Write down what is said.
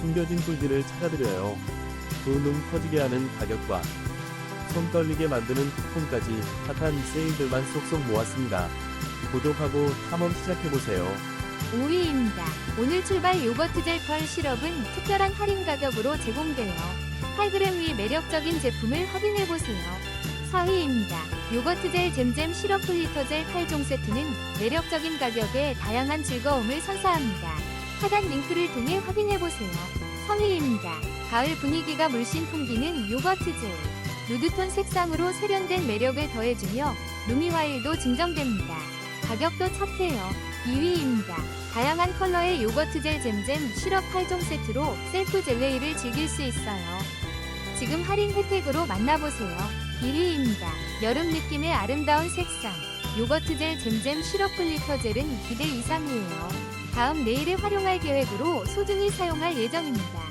숨겨진 꿀들을 찾아드려요. 두눈 터지게 하는 가격과 손 떨리게 만드는 쿠폰까지 핫한 세일들만 쏙쏙 모았습니다. 구독하고 탐험 시작해보세요. 5위입니다. 오늘 출발 요거트 젤펄 시럽은 특별한 할인 가격으로 제공돼요. 8g 위 매력적인 제품을 확인해보세요. 4위입니다. 요거트 젤 잼잼 시럽 플리터 젤 8종 세트는 매력적인 가격에 다양한 즐거움을 선사합니다. 하단 링크를 통해 확인해보세요. 3위입니다. 가을 분위기가 물씬 풍기는 요거트 젤. 누드톤 색상으로 세련된 매력을 더해주며 루미와일도 증정됩니다. 가격도 착해요. 2위입니다. 다양한 컬러의 요거트 젤 잼잼 시럽 8종 세트로 셀프 젤레이를 즐길 수 있어요. 지금 할인 혜택으로 만나보세요. 1위입니다. 여름 느낌의 아름다운 색상. 요거트 젤 잼잼 시럽 플리터 젤은 기대 이상이에요. 다음 내일에 활용할 계획으로 소중히 사용할 예정입니다.